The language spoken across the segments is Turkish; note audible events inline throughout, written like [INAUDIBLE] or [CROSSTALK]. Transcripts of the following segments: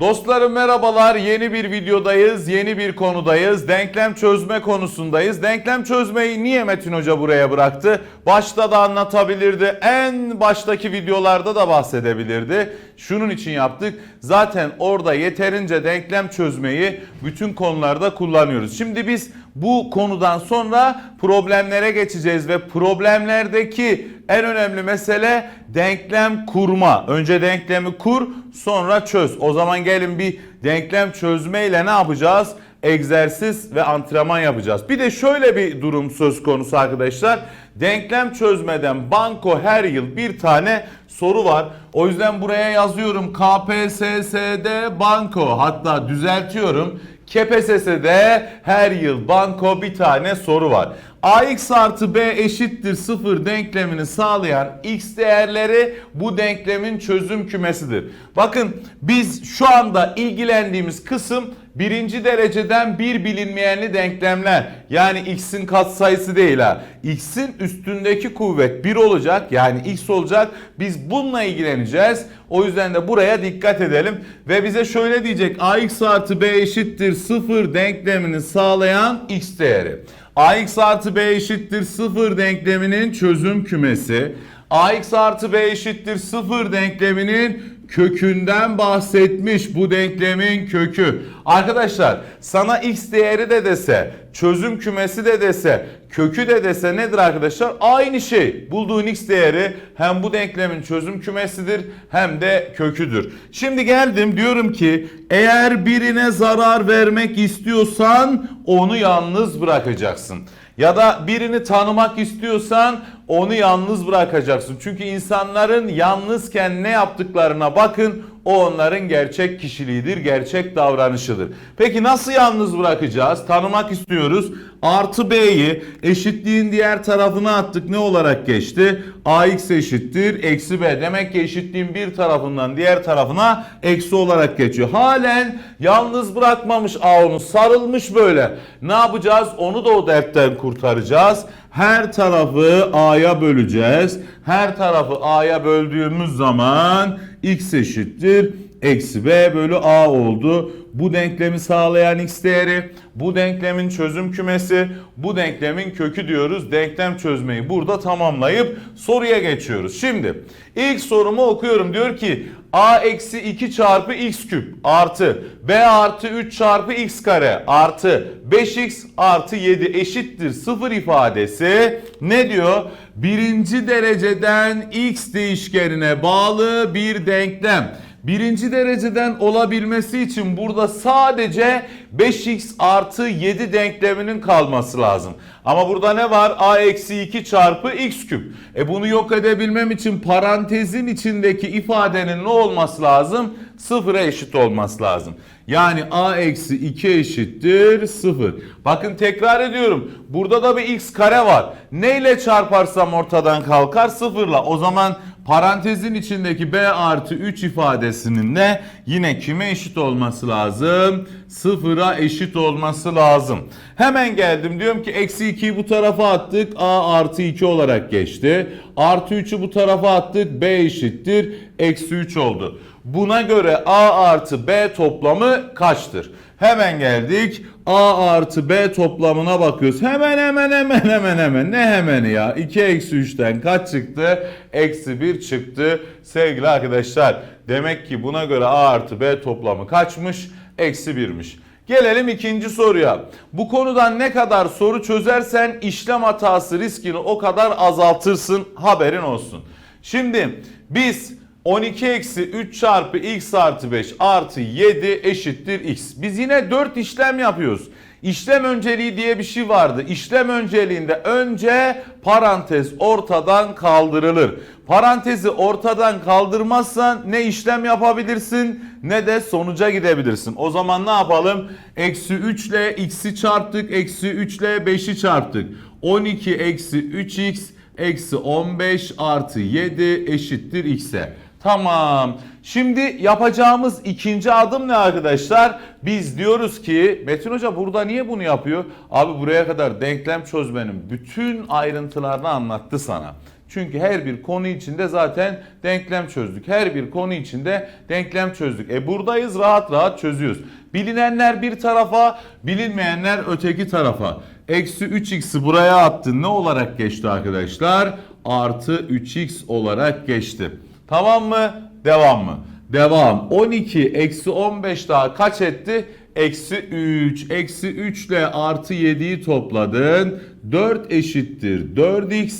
Dostlarım merhabalar. Yeni bir videodayız. Yeni bir konudayız. Denklem çözme konusundayız. Denklem çözmeyi niye Metin Hoca buraya bıraktı? Başta da anlatabilirdi. En baştaki videolarda da bahsedebilirdi. Şunun için yaptık. Zaten orada yeterince denklem çözmeyi bütün konularda kullanıyoruz. Şimdi biz bu konudan sonra problemlere geçeceğiz ve problemlerdeki en önemli mesele denklem kurma. Önce denklemi kur, sonra çöz. O zaman gelin bir denklem çözmeyle ne yapacağız? Egzersiz ve antrenman yapacağız. Bir de şöyle bir durum söz konusu arkadaşlar. Denklem çözmeden banko her yıl bir tane soru var. O yüzden buraya yazıyorum KPSS'de banko. Hatta düzeltiyorum. KPSS'de her yıl banko bir tane soru var. AX artı B eşittir 0 denklemini sağlayan x değerleri bu denklemin çözüm kümesidir. Bakın biz şu anda ilgilendiğimiz kısım birinci dereceden bir bilinmeyenli denklemler. Yani x'in katsayısı değil ha. x'in üstündeki kuvvet 1 olacak yani x olacak. Biz bununla ilgileneceğiz. O yüzden de buraya dikkat edelim. Ve bize şöyle diyecek ax artı b eşittir 0 denklemini sağlayan x değeri. Ax artı b eşittir 0 denkleminin çözüm kümesi. ax artı b eşittir 0 denkleminin kökünden bahsetmiş bu denklemin kökü. Arkadaşlar sana x değeri de dese, çözüm kümesi de dese, kökü de dese nedir arkadaşlar? Aynı şey. Bulduğun x değeri hem bu denklemin çözüm kümesidir hem de köküdür. Şimdi geldim diyorum ki eğer birine zarar vermek istiyorsan onu yalnız bırakacaksın. Ya da birini tanımak istiyorsan onu yalnız bırakacaksın. Çünkü insanların yalnızken ne yaptıklarına bakın o onların gerçek kişiliğidir, gerçek davranışıdır. Peki nasıl yalnız bırakacağız? Tanımak istiyoruz. Artı B'yi eşitliğin diğer tarafına attık. Ne olarak geçti? AX eşittir eksi B. Demek ki eşitliğin bir tarafından diğer tarafına eksi olarak geçiyor. Halen yalnız bırakmamış A onu sarılmış böyle. Ne yapacağız? Onu da o dertten kurtaracağız. Her tarafı A'ya böleceğiz. Her tarafı A'ya böldüğümüz zaman X eşittir eksi B bölü A oldu. Bu denklemi sağlayan X değeri, bu denklemin çözüm kümesi, bu denklemin kökü diyoruz. Denklem çözmeyi burada tamamlayıp soruya geçiyoruz. Şimdi ilk sorumu okuyorum. Diyor ki A eksi 2 çarpı X küp artı B artı 3 çarpı X kare artı 5X artı 7 eşittir 0 ifadesi ne diyor? Birinci dereceden X değişkenine bağlı bir denklem. Birinci dereceden olabilmesi için burada sadece 5x artı 7 denkleminin kalması lazım. Ama burada ne var? a eksi 2 çarpı x küp. E bunu yok edebilmem için parantezin içindeki ifadenin ne olması lazım? Sıfıra eşit olması lazım. Yani a eksi 2 eşittir 0. Bakın tekrar ediyorum. Burada da bir x kare var. Neyle çarparsam ortadan kalkar? Sıfırla. O zaman parantezin içindeki b artı 3 ifadesinin de yine kime eşit olması lazım? Sıfıra eşit olması lazım. Hemen geldim diyorum ki eksi 2'yi bu tarafa attık a artı 2 olarak geçti. Artı 3'ü bu tarafa attık b eşittir eksi 3 oldu. Buna göre a artı b toplamı kaçtır? Hemen geldik. A artı B toplamına bakıyoruz. Hemen hemen hemen hemen hemen. Ne hemeni ya? 2 eksi 3'ten kaç çıktı? Eksi 1 çıktı. Sevgili arkadaşlar. Demek ki buna göre A artı B toplamı kaçmış? Eksi 1'miş. Gelelim ikinci soruya. Bu konudan ne kadar soru çözersen işlem hatası riskini o kadar azaltırsın. Haberin olsun. Şimdi biz 12 eksi 3 çarpı x artı 5 artı 7 eşittir x. Biz yine 4 işlem yapıyoruz. İşlem önceliği diye bir şey vardı. İşlem önceliğinde önce parantez ortadan kaldırılır. Parantezi ortadan kaldırmazsan ne işlem yapabilirsin ne de sonuca gidebilirsin. O zaman ne yapalım? Eksi 3 ile x'i çarptık. Eksi 3 ile 5'i çarptık. 12 eksi 3x eksi 15 artı 7 eşittir x'e. Tamam. Şimdi yapacağımız ikinci adım ne arkadaşlar? Biz diyoruz ki Metin Hoca burada niye bunu yapıyor? Abi buraya kadar denklem çözmenin bütün ayrıntılarını anlattı sana. Çünkü her bir konu içinde zaten denklem çözdük. Her bir konu içinde denklem çözdük. E buradayız rahat rahat çözüyoruz. Bilinenler bir tarafa, bilinmeyenler öteki tarafa. Eksi 3x'i buraya attın. Ne olarak geçti arkadaşlar? Artı 3x olarak geçti. Tamam mı? Devam mı? Devam. 12 eksi 15 daha kaç etti? Eksi 3. Eksi 3 ile artı 7'yi topladın. 4 eşittir 4x.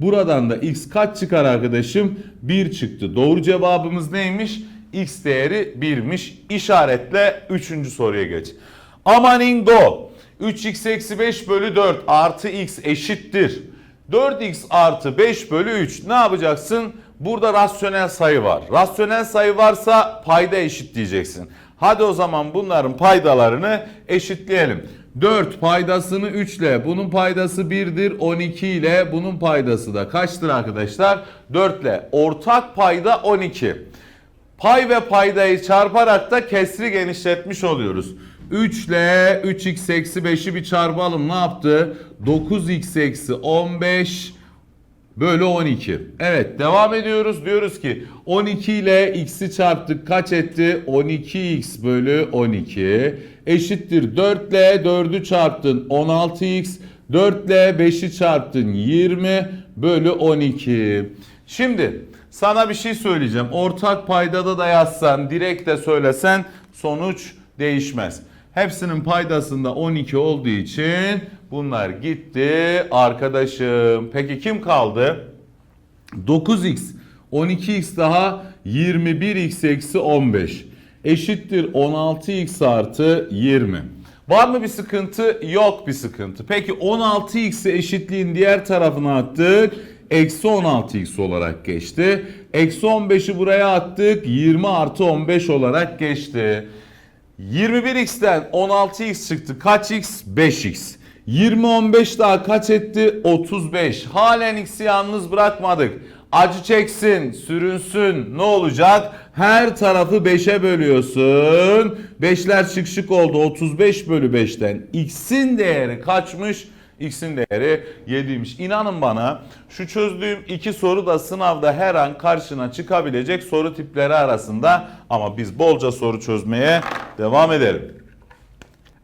Buradan da x kaç çıkar arkadaşım? 1 çıktı. Doğru cevabımız neymiş? x değeri 1'miş. İşaretle 3. soruya geç. Amanin go. 3x eksi 5 bölü 4 artı x eşittir. 4x artı 5 bölü 3 ne yapacaksın? Burada rasyonel sayı var. Rasyonel sayı varsa payda eşitleyeceksin. Hadi o zaman bunların paydalarını eşitleyelim. 4 paydasını 3 ile bunun paydası 1'dir 12 ile bunun paydası da kaçtır arkadaşlar? 4 ile ortak payda 12. Pay ve paydayı çarparak da kesri genişletmiş oluyoruz. 3 ile 3x eksi 5'i bir çarpalım ne yaptı? 9x eksi 15 bölü 12. Evet devam ediyoruz. Diyoruz ki 12 ile x'i çarptık kaç etti? 12x bölü 12 eşittir 4 ile 4'ü çarptın 16x 4 ile 5'i çarptın 20 bölü 12. Şimdi sana bir şey söyleyeceğim. Ortak paydada da yazsan, direkt de söylesen sonuç değişmez. Hepsinin paydasında 12 olduğu için bunlar gitti arkadaşım. Peki kim kaldı? 9x 12x daha 21x eksi 15 eşittir 16x artı 20. Var mı bir sıkıntı? Yok bir sıkıntı. Peki 16x'i eşitliğin diğer tarafına attık. Eksi 16x olarak geçti. Eksi 15'i buraya attık. 20 artı 15 olarak geçti. 21x'ten 16x çıktı. Kaç x? 5x. 20 15 daha kaç etti? 35. Halen x'i yalnız bırakmadık. Acı çeksin, sürünsün. Ne olacak? Her tarafı 5'e bölüyorsun. 5'ler şık şık oldu. 35 bölü 5'ten x'in değeri kaçmış? X'in değeri 7'ymiş. İnanın bana şu çözdüğüm iki soru da sınavda her an karşına çıkabilecek soru tipleri arasında ama biz bolca soru çözmeye devam edelim.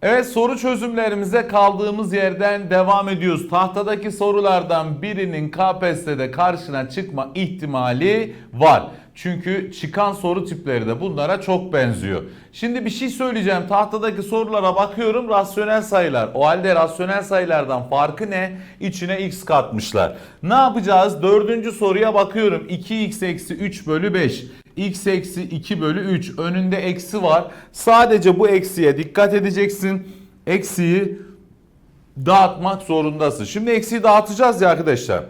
Evet soru çözümlerimize kaldığımız yerden devam ediyoruz. Tahtadaki sorulardan birinin KPSS'de karşına çıkma ihtimali var. Çünkü çıkan soru tipleri de bunlara çok benziyor. Şimdi bir şey söyleyeceğim. Tahtadaki sorulara bakıyorum rasyonel sayılar. O halde rasyonel sayılardan farkı ne? İçine x katmışlar. Ne yapacağız? Dördüncü soruya bakıyorum. 2x eksi 3 bölü 5 x eksi 2 bölü 3 önünde eksi var. Sadece bu eksiye dikkat edeceksin. Eksiyi dağıtmak zorundasın. Şimdi eksiyi dağıtacağız ya arkadaşlar.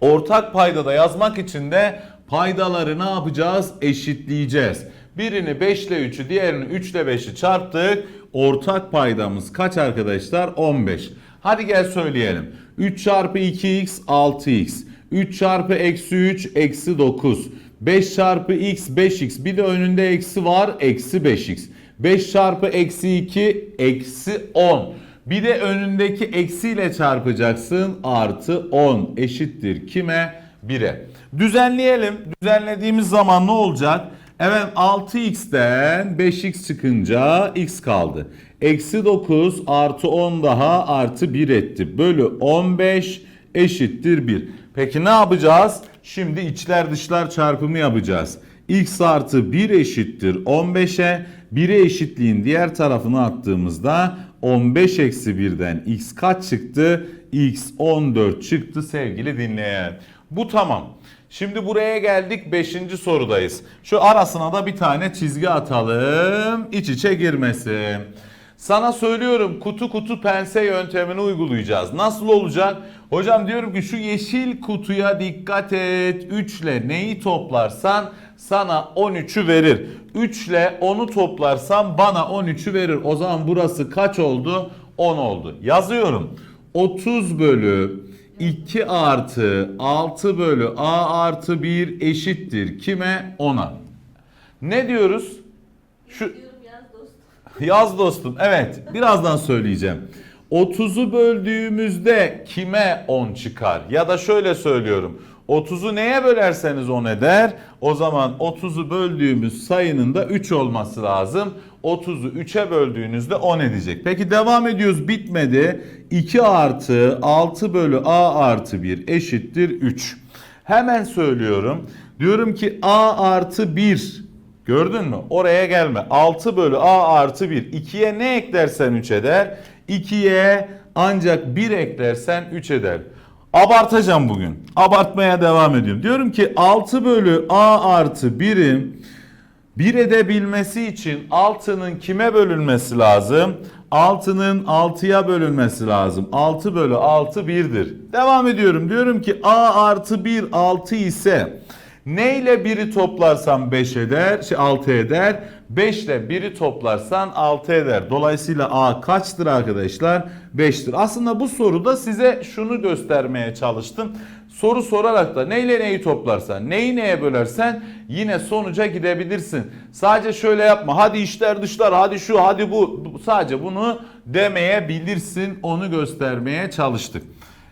Ortak paydada yazmak için de paydaları ne yapacağız? Eşitleyeceğiz. Birini 5 ile 3'ü diğerini 3 ile 5'i çarptık. Ortak paydamız kaç arkadaşlar? 15. Hadi gel söyleyelim. 3 çarpı 2x 6x. 3 çarpı eksi 3 eksi 9. 5 çarpı x 5x. Bir de önünde eksi var eksi 5x. 5 çarpı eksi 2 eksi 10. Bir de önündeki eksiyle çarpacaksın. Artı 10 eşittir kime? 1'e. Düzenleyelim. Düzenlediğimiz zaman ne olacak? Evet 6x'ten 5x çıkınca x kaldı. Eksi 9 artı 10 daha artı 1 etti. Bölü 15 eşittir 1. Peki ne yapacağız? Şimdi içler dışlar çarpımı yapacağız. x artı 1 eşittir 15'e. 1'e eşitliğin diğer tarafını attığımızda 15 eksi 1'den x kaç çıktı? x 14 çıktı sevgili dinleyen. Bu tamam. Şimdi buraya geldik 5. sorudayız. Şu arasına da bir tane çizgi atalım. İç içe girmesin. Sana söylüyorum kutu kutu pense yöntemini uygulayacağız. Nasıl olacak? Hocam diyorum ki şu yeşil kutuya dikkat et. 3 ile neyi toplarsan sana 13'ü verir. 3 ile 10'u toplarsan bana 13'ü verir. O zaman burası kaç oldu? 10 oldu. Yazıyorum. 30 bölü 2 artı 6 bölü a artı 1 eşittir kime? 10'a. Ne diyoruz? Şu Diyorum yaz dostum. [LAUGHS] Yaz dostum. Evet. Birazdan söyleyeceğim. 30'u böldüğümüzde kime 10 çıkar? Ya da şöyle söylüyorum. 30'u neye bölerseniz 10 eder. O zaman 30'u böldüğümüz sayının da 3 olması lazım. 30'u 3'e böldüğünüzde 10 edecek. Peki devam ediyoruz bitmedi. 2 artı 6 bölü a artı 1 eşittir 3. Hemen söylüyorum. Diyorum ki a artı 1 gördün mü? Oraya gelme. 6 bölü a artı 1. 2'ye ne eklersen 3 eder. 2'ye ancak 1 eklersen 3 eder. Abartacağım bugün. Abartmaya devam ediyorum. Diyorum ki 6 bölü a artı 1'in 1 edebilmesi için 6'nın kime bölünmesi lazım? 6'nın 6'ya bölünmesi lazım. 6 bölü 6 1'dir. Devam ediyorum. Diyorum ki a artı 1 6 ise ne ile 1'i toplarsan 5 eder, şey 6 eder. 5 ile 1'i toplarsan 6 eder. Dolayısıyla a kaçtır arkadaşlar? 5'tir. Aslında bu soruda size şunu göstermeye çalıştım. Soru sorarak da neyle neyi toplarsan, neyi neye bölersen yine sonuca gidebilirsin. Sadece şöyle yapma. Hadi işler dışlar, hadi şu, hadi bu. Sadece bunu demeyebilirsin. Onu göstermeye çalıştık.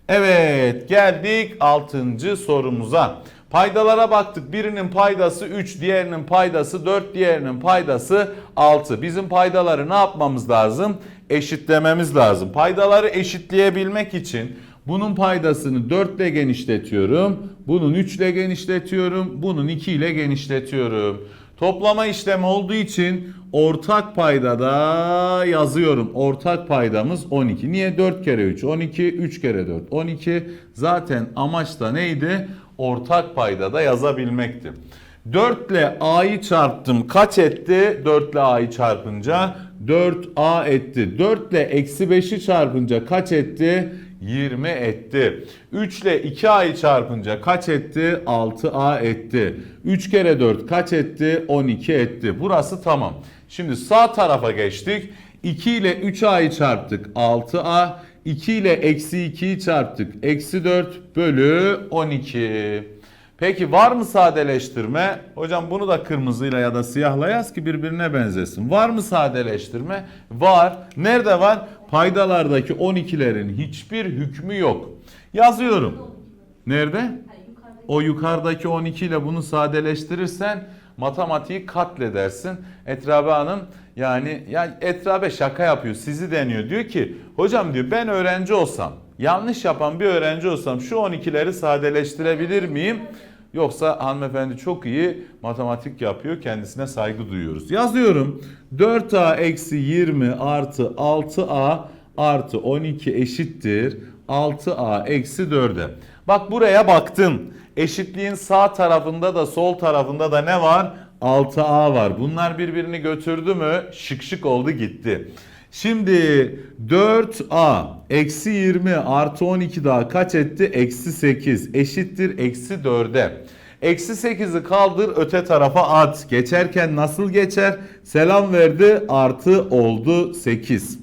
Evet, geldik 6. sorumuza. Paydalara baktık. Birinin paydası 3, diğerinin paydası 4, diğerinin paydası 6. Bizim paydaları ne yapmamız lazım? Eşitlememiz lazım. Paydaları eşitleyebilmek için bunun paydasını 4 ile genişletiyorum. Bunun 3 ile genişletiyorum. Bunun 2 ile genişletiyorum. Toplama işlemi olduğu için ortak paydada yazıyorum. Ortak paydamız 12. Niye 4 kere 3? 12, 3 kere 4, 12. Zaten amaç da neydi? Ortak paydada yazabilmekti. 4 ile a'yı çarptım. Kaç etti? 4 ile a'yı çarpınca 4a etti. 4 ile eksi 5'i çarpınca kaç etti? 20 etti. 3 ile 2a'yı çarpınca kaç etti? 6a etti. 3 kere 4 kaç etti? 12 etti. Burası tamam. Şimdi sağ tarafa geçtik. 2 ile 3a'yı çarptık 6a. 2 ile eksi 2'yi çarptık. Eksi 4 bölü 12. Peki var mı sadeleştirme? Hocam bunu da kırmızıyla ya da siyahla yaz ki birbirine benzesin. Var mı sadeleştirme? Var. Nerede var? Paydalardaki 12'lerin hiçbir hükmü yok. Yazıyorum. Nerede? O yukarıdaki 12 ile bunu sadeleştirirsen matematiği katledersin. Etrabe Hanım yani ya Etrabe şaka yapıyor sizi deniyor. Diyor ki hocam diyor ben öğrenci olsam yanlış yapan bir öğrenci olsam şu 12'leri sadeleştirebilir miyim? Yoksa hanımefendi çok iyi matematik yapıyor kendisine saygı duyuyoruz. Yazıyorum 4a eksi 20 artı 6a artı 12 eşittir 6a eksi 4'e. Bak buraya baktın. Eşitliğin sağ tarafında da sol tarafında da ne var? 6a var. Bunlar birbirini götürdü mü? Şık şık oldu gitti. Şimdi 4a eksi 20 artı 12 daha kaç etti? Eksi 8 eşittir eksi 4'e. Eksi 8'i kaldır öte tarafa at. Geçerken nasıl geçer? Selam verdi artı oldu 8.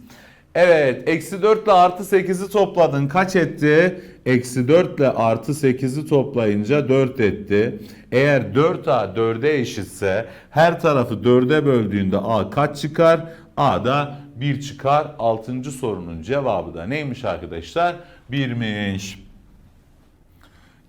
Evet eksi 4 ile artı 8'i topladın kaç etti? Eksi 4 ile artı 8'i toplayınca 4 etti. Eğer 4a 4'e eşitse her tarafı 4'e böldüğünde a kaç çıkar? A da 1 çıkar. 6. sorunun cevabı da neymiş arkadaşlar? 1'miş.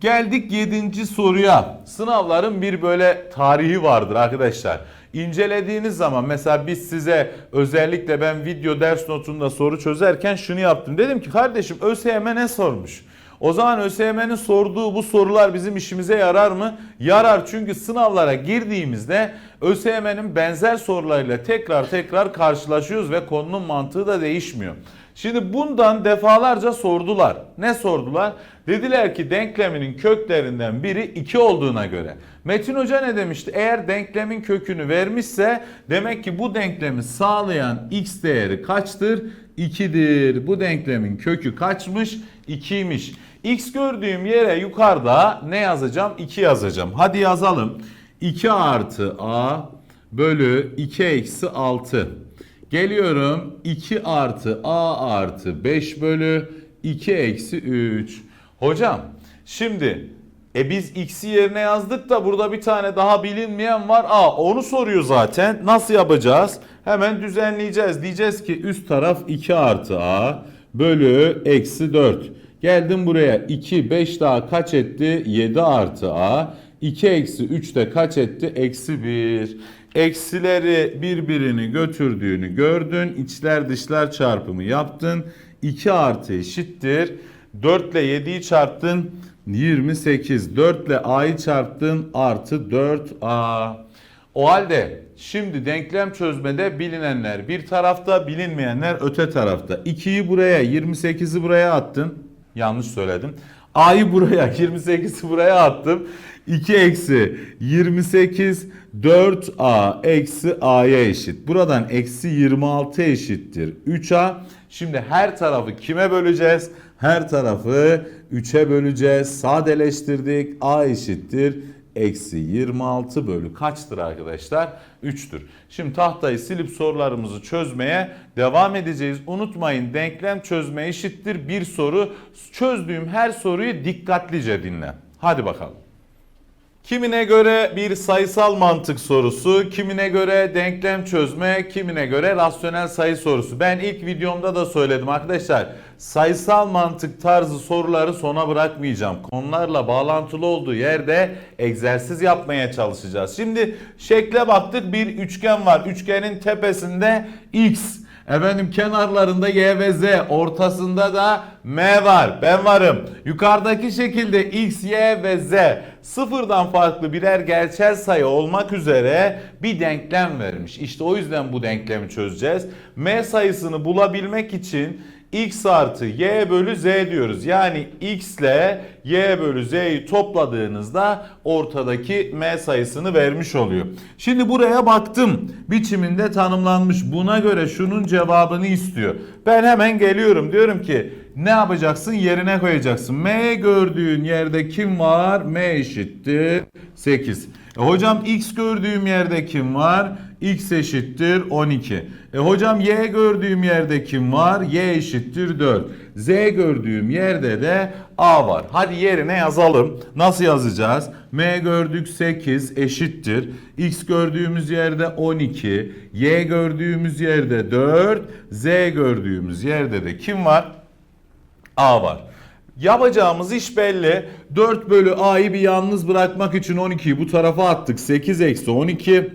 Geldik 7. soruya. Sınavların bir böyle tarihi vardır arkadaşlar. İncelediğiniz zaman mesela biz size özellikle ben video ders notunda soru çözerken şunu yaptım. Dedim ki kardeşim ÖSYM ne sormuş? O zaman ÖSYM'nin sorduğu bu sorular bizim işimize yarar mı? Yarar çünkü sınavlara girdiğimizde ÖSYM'nin benzer sorularıyla tekrar tekrar karşılaşıyoruz ve konunun mantığı da değişmiyor. Şimdi bundan defalarca sordular. Ne sordular? Dediler ki denkleminin köklerinden biri 2 olduğuna göre. Metin Hoca ne demişti? Eğer denklemin kökünü vermişse demek ki bu denklemi sağlayan x değeri kaçtır? 2'dir. Bu denklemin kökü kaçmış? 2'ymiş. X gördüğüm yere yukarıda ne yazacağım? 2 yazacağım. Hadi yazalım. 2 artı a bölü 2 eksi 6. Geliyorum 2 artı a artı 5 bölü 2 eksi 3. Hocam şimdi e biz x'i yerine yazdık da burada bir tane daha bilinmeyen var. A onu soruyor zaten. Nasıl yapacağız? Hemen düzenleyeceğiz. Diyeceğiz ki üst taraf 2 artı a bölü eksi 4. Geldim buraya 2 5 daha kaç etti? 7 artı a. 2 eksi 3 de kaç etti? Eksi 1. Eksileri birbirini götürdüğünü gördün. İçler dışlar çarpımı yaptın. 2 artı eşittir. 4 ile 7'yi çarptın. 28. 4 ile a'yı çarptın. Artı 4a. O halde şimdi denklem çözmede bilinenler bir tarafta bilinmeyenler öte tarafta. 2'yi buraya 28'i buraya attın. Yanlış söyledim. A'yı buraya [LAUGHS] 28'i buraya attım. 2 eksi 28 4A eksi A'ya eşit. Buradan eksi 26 eşittir 3A. Şimdi her tarafı kime böleceğiz? Her tarafı 3'e böleceğiz. Sadeleştirdik. A eşittir eksi 26 bölü kaçtır arkadaşlar? 3'tür. Şimdi tahtayı silip sorularımızı çözmeye devam edeceğiz. Unutmayın denklem çözme eşittir bir soru. Çözdüğüm her soruyu dikkatlice dinle. Hadi bakalım. Kimine göre bir sayısal mantık sorusu, kimine göre denklem çözme, kimine göre rasyonel sayı sorusu. Ben ilk videomda da söyledim arkadaşlar. Sayısal mantık tarzı soruları sona bırakmayacağım. Konularla bağlantılı olduğu yerde egzersiz yapmaya çalışacağız. Şimdi şekle baktık bir üçgen var. Üçgenin tepesinde x, Efendim kenarlarında Y ve Z, ortasında da M var. Ben varım. Yukarıdaki şekilde X, Y ve Z sıfırdan farklı birer gerçel sayı olmak üzere bir denklem vermiş. İşte o yüzden bu denklemi çözeceğiz. M sayısını bulabilmek için x artı y bölü z diyoruz. Yani x ile y bölü z'yi topladığınızda ortadaki m sayısını vermiş oluyor. Şimdi buraya baktım. Biçiminde tanımlanmış. Buna göre şunun cevabını istiyor. Ben hemen geliyorum. Diyorum ki ne yapacaksın? Yerine koyacaksın. M gördüğün yerde kim var? M eşittir 8. E hocam x gördüğüm yerde kim var? x eşittir 12. E hocam y gördüğüm yerde kim var? y eşittir 4. z gördüğüm yerde de a var. Hadi yerine yazalım. Nasıl yazacağız? m gördük 8 eşittir. x gördüğümüz yerde 12. y gördüğümüz yerde 4. z gördüğümüz yerde de kim var? a var. Yapacağımız iş belli. 4 bölü a'yı bir yalnız bırakmak için 12'yi bu tarafa attık. 8 eksi 12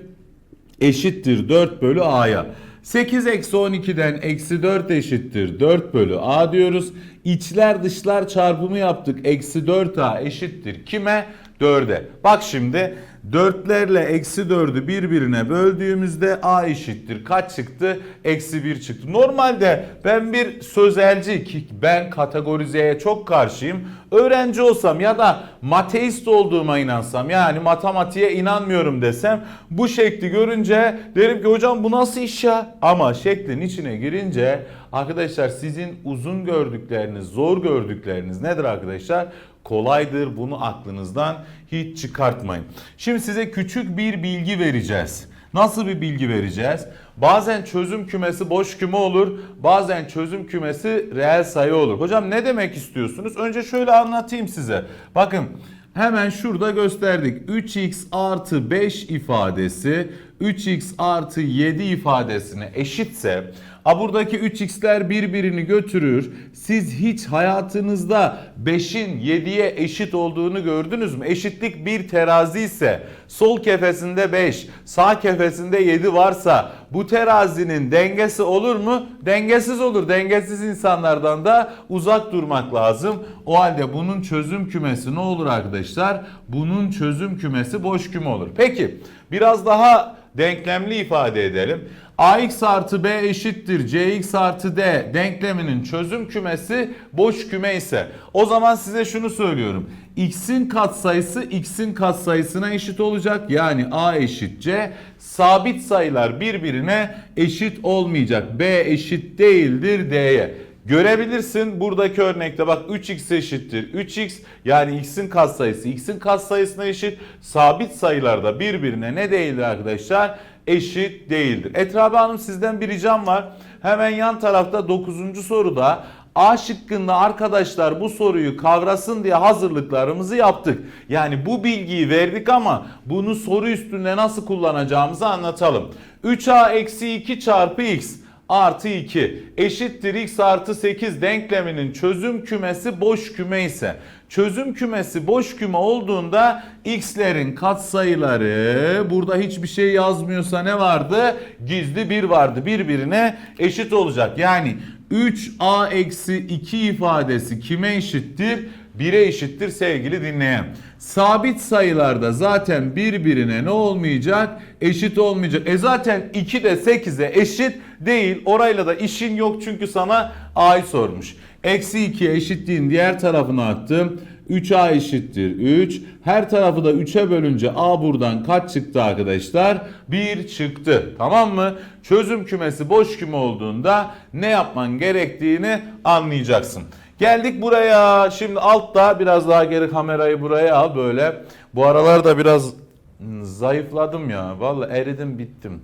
eşittir 4 bölü a'ya. 8 eksi 12'den eksi 4 eşittir 4 bölü a diyoruz. İçler dışlar çarpımı yaptık. Eksi 4a eşittir kime? 4'e. Bak şimdi 4'lerle eksi 4'ü birbirine böldüğümüzde a eşittir. Kaç çıktı? Eksi 1 çıktı. Normalde ben bir sözelci ben kategorizeye çok karşıyım. Öğrenci olsam ya da mateist olduğuma inansam yani matematiğe inanmıyorum desem bu şekli görünce derim ki hocam bu nasıl iş ya? Ama şeklin içine girince arkadaşlar sizin uzun gördükleriniz, zor gördükleriniz nedir arkadaşlar? Kolaydır. Bunu aklınızdan hiç çıkartmayın. Şimdi size küçük bir bilgi vereceğiz. Nasıl bir bilgi vereceğiz? Bazen çözüm kümesi boş küme olur. Bazen çözüm kümesi reel sayı olur. Hocam ne demek istiyorsunuz? Önce şöyle anlatayım size. Bakın hemen şurada gösterdik. 3x artı 5 ifadesi 3x artı 7 ifadesine eşitse A buradaki 3x'ler birbirini götürür. Siz hiç hayatınızda 5'in 7'ye eşit olduğunu gördünüz mü? Eşitlik bir terazi ise sol kefesinde 5, sağ kefesinde 7 varsa bu terazinin dengesi olur mu? Dengesiz olur. Dengesiz insanlardan da uzak durmak lazım. O halde bunun çözüm kümesi ne olur arkadaşlar? Bunun çözüm kümesi boş küme olur. Peki biraz daha denklemli ifade edelim. ax artı b eşittir cx artı d denkleminin çözüm kümesi boş küme ise o zaman size şunu söylüyorum. x'in katsayısı x'in katsayısına eşit olacak. Yani a eşit c. Sabit sayılar birbirine eşit olmayacak. b eşit değildir d'ye. Görebilirsin buradaki örnekte bak 3x eşittir 3x yani x'in katsayısı x'in katsayısına eşit sabit sayılarda birbirine ne değildir arkadaşlar eşit değildir. Etrabi Hanım sizden bir ricam var hemen yan tarafta 9. soruda A şıkkında arkadaşlar bu soruyu kavrasın diye hazırlıklarımızı yaptık. Yani bu bilgiyi verdik ama bunu soru üstünde nasıl kullanacağımızı anlatalım. 3A eksi 2 çarpı x artı 2 eşittir x artı 8 denkleminin çözüm kümesi boş küme ise çözüm kümesi boş küme olduğunda x'lerin katsayıları burada hiçbir şey yazmıyorsa ne vardı? Gizli 1 vardı. Birbirine eşit olacak. Yani 3a eksi 2 ifadesi kime eşittir? 1'e eşittir sevgili dinleyen. Sabit sayılarda zaten birbirine ne olmayacak? Eşit olmayacak. E zaten 2 de 8'e eşit değil. Orayla da işin yok çünkü sana a'yı sormuş. Eksi 2'ye eşitliğin diğer tarafına attım. 3a eşittir 3. Her tarafı da 3'e bölünce a buradan kaç çıktı arkadaşlar? 1 çıktı. Tamam mı? Çözüm kümesi boş küme olduğunda ne yapman gerektiğini anlayacaksın. Geldik buraya. Şimdi altta biraz daha geri kamerayı buraya al böyle. Bu aralarda biraz hmm, zayıfladım ya. Vallahi eridim bittim.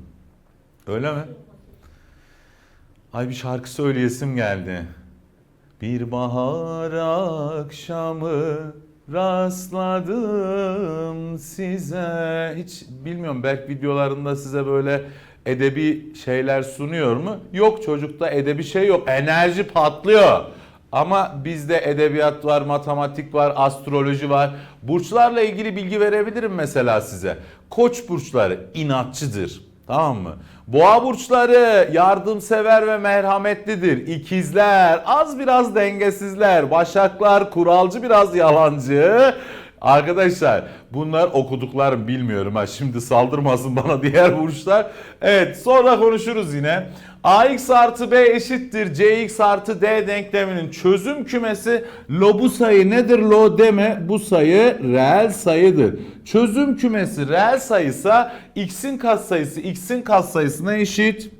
Öyle mi? Ay bir şarkı söyleyesim geldi. Bir bahar akşamı rastladım size. Hiç bilmiyorum belki videolarında size böyle edebi şeyler sunuyor mu? Yok çocukta edebi şey yok. Enerji patlıyor. Ama bizde edebiyat var, matematik var, astroloji var. Burçlarla ilgili bilgi verebilirim mesela size. Koç burçları inatçıdır. Tamam mı? Boğa burçları yardımsever ve merhametlidir. İkizler az biraz dengesizler. Başaklar kuralcı biraz yalancı. Arkadaşlar bunlar okuduklarım bilmiyorum ha şimdi saldırmasın bana diğer burçlar. Evet sonra konuşuruz yine. AX artı B eşittir CX artı D denkleminin çözüm kümesi lo bu sayı nedir lo deme bu sayı reel sayıdır. Çözüm kümesi reel sayısa x'in katsayısı x'in katsayısına eşit.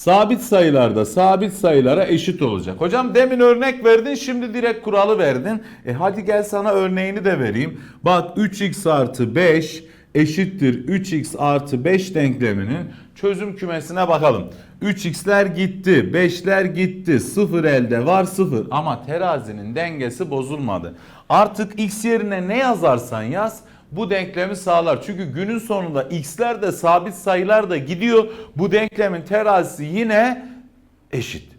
Sabit sayılarda sabit sayılara eşit olacak. Hocam demin örnek verdin şimdi direkt kuralı verdin. E hadi gel sana örneğini de vereyim. Bak 3x artı 5 eşittir 3x artı 5 denkleminin çözüm kümesine bakalım. 3x'ler gitti, 5'ler gitti, 0 elde var 0 ama terazinin dengesi bozulmadı. Artık x yerine ne yazarsan yaz bu denklemi sağlar. Çünkü günün sonunda x'ler de sabit sayılar da gidiyor. Bu denklemin terazisi yine eşit.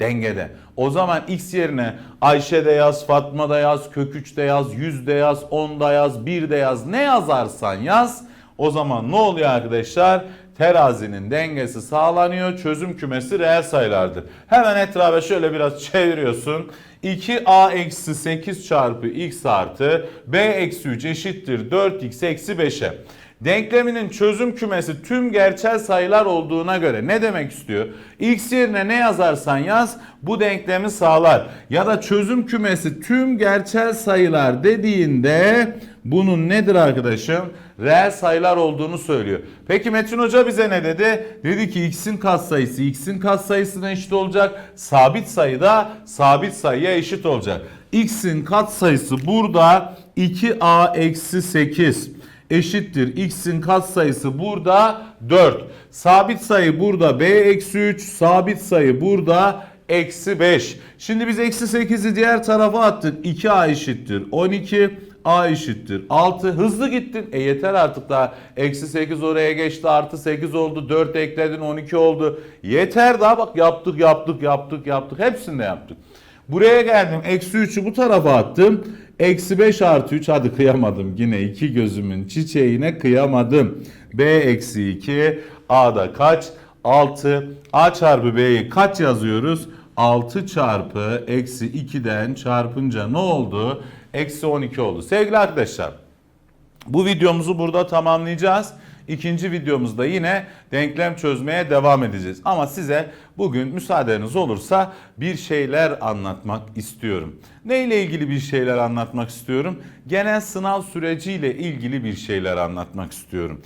Dengede. O zaman x yerine Ayşe de yaz, Fatma da yaz, kök 3 de yaz, 100 de yaz, 10 da yaz, 1 de yaz. Ne yazarsan yaz. O zaman ne oluyor arkadaşlar? Terazinin dengesi sağlanıyor. Çözüm kümesi reel sayılardır. Hemen etrafa şöyle biraz [LAUGHS] çeviriyorsun. 2a eksi 8 çarpı x artı b eksi 3 eşittir 4x eksi 5'e. Denkleminin çözüm kümesi tüm gerçel sayılar olduğuna göre ne demek istiyor? X yerine ne yazarsan yaz bu denklemi sağlar. Ya da çözüm kümesi tüm gerçel sayılar dediğinde bunun nedir arkadaşım? Reel sayılar olduğunu söylüyor. Peki Metin Hoca bize ne dedi? Dedi ki x'in katsayısı x'in katsayısına eşit olacak. Sabit sayı da sabit sayıya eşit olacak. x'in katsayısı burada 2a eksi 8 eşittir. X'in katsayısı burada 4. Sabit sayı burada B eksi 3. Sabit sayı burada eksi 5. Şimdi biz eksi 8'i diğer tarafa attık. 2A eşittir 12. A eşittir 6. Hızlı gittin. E yeter artık daha. Eksi 8 oraya geçti. Artı 8 oldu. 4 ekledin 12 oldu. Yeter daha bak yaptık yaptık yaptık yaptık. Hepsini de yaptık. Buraya geldim. Eksi 3'ü bu tarafa attım. Eksi 5 artı 3 hadi kıyamadım. Yine iki gözümün çiçeğine kıyamadım. B eksi 2 A'da kaç? 6. A çarpı B'yi kaç yazıyoruz? 6 çarpı eksi 2'den çarpınca ne oldu? Eksi 12 oldu. Sevgili arkadaşlar bu videomuzu burada tamamlayacağız. İkinci videomuzda yine denklem çözmeye devam edeceğiz. Ama size bugün müsaadeniz olursa bir şeyler anlatmak istiyorum. Ne ile ilgili bir şeyler anlatmak istiyorum? Genel sınav süreciyle ilgili bir şeyler anlatmak istiyorum.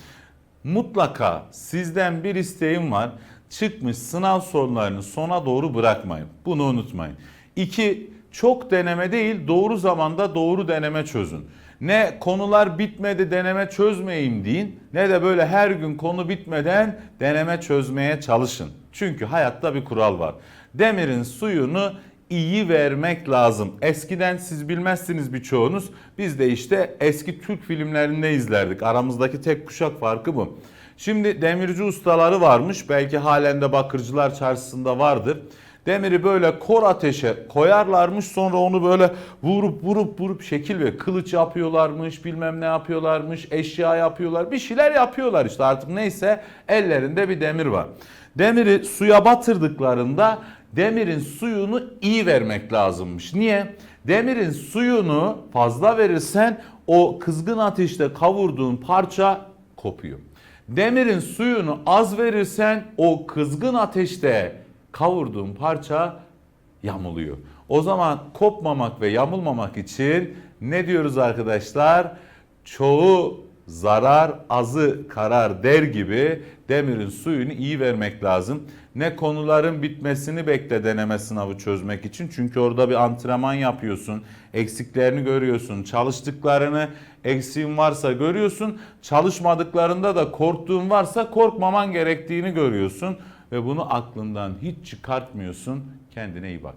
Mutlaka sizden bir isteğim var. Çıkmış sınav sorularını sona doğru bırakmayın. Bunu unutmayın. İki, çok deneme değil doğru zamanda doğru deneme çözün. Ne konular bitmedi deneme çözmeyeyim deyin ne de böyle her gün konu bitmeden deneme çözmeye çalışın. Çünkü hayatta bir kural var. Demirin suyunu iyi vermek lazım. Eskiden siz bilmezsiniz birçoğunuz. Biz de işte eski Türk filmlerinde izlerdik. Aramızdaki tek kuşak farkı bu. Şimdi demirci ustaları varmış. Belki halen de bakırcılar çarşısında vardır. Demiri böyle kor ateşe koyarlarmış sonra onu böyle vurup vurup vurup şekil ve kılıç yapıyorlarmış bilmem ne yapıyorlarmış eşya yapıyorlar bir şeyler yapıyorlar işte artık neyse ellerinde bir demir var. Demiri suya batırdıklarında demirin suyunu iyi vermek lazımmış. Niye? Demirin suyunu fazla verirsen o kızgın ateşte kavurduğun parça kopuyor. Demirin suyunu az verirsen o kızgın ateşte kavurduğun parça yamuluyor. O zaman kopmamak ve yamulmamak için ne diyoruz arkadaşlar? Çoğu zarar azı karar der gibi demirin suyunu iyi vermek lazım. Ne konuların bitmesini bekle deneme sınavı çözmek için. Çünkü orada bir antrenman yapıyorsun. Eksiklerini görüyorsun. Çalıştıklarını eksiğin varsa görüyorsun. Çalışmadıklarında da korktuğun varsa korkmaman gerektiğini görüyorsun. Ve bunu aklından hiç çıkartmıyorsun. Kendine iyi bak.